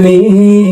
你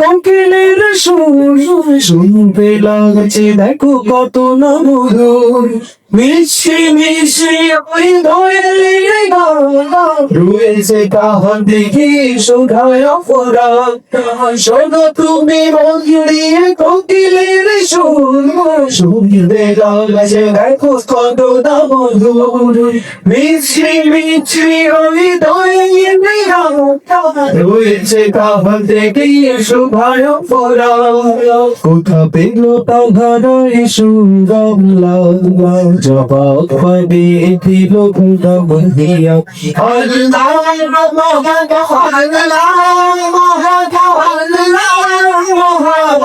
কঙ্কিলের দেখো কত না মধুর মিশি মিশি ওই গান রয়েছে কাহার দেখি সুধায় ফোরা শোনো তুমি মন্দিরে কঙ্কিলের সুর শুনতে লাগছে দেখো কত মধুর মিশি মিশি ওই দোয়েলের গান রয়েছে কাহার দেখি সুধায় ফোরা কোথা পেল তাহার সুগম লাগা জবাব পাবে দিল গুদা বন্দিয়া আল্লাহ মহান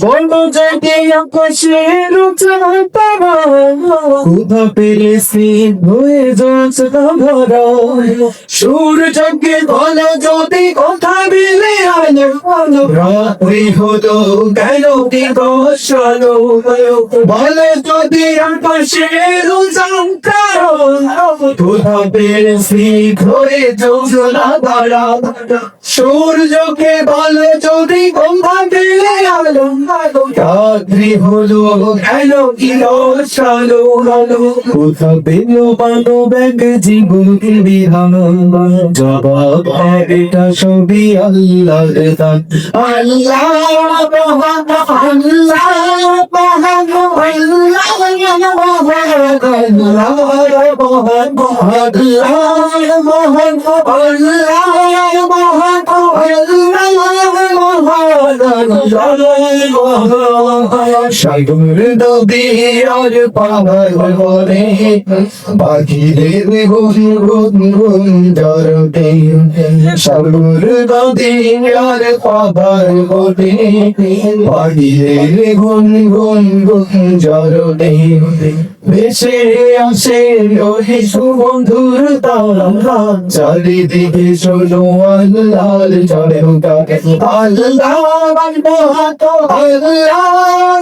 বন্ধু জেগে আকাশের কোথা পেলে হয়ে যাচ্ছে ভরা সূর্যকে বলো যদি কথা বিলে আলো রাত্রি হলো কি বলো যদি পেলে হয়ে সূর্যকে বলো যদি কথা আলো রাত্রি হলো কেন কি গোসলো কোথা পেল বানো ব্যাগ জীবন বিধান জবাব এটা সবই আল্লাহর দান আল্লাহ আল্লাহ আল্লাহ সাগর নদী আর পাহাড় বনে পাখিদের গুন গুন গুন জরতে সাগর নদী আর পাহাড় বনে পাখিদের গুন গুন গুন ভেসে আসে ওই সুবন্ধুর তারা চারিদিকে শোনো জয় গাকে আল্লাহ আল্লাহ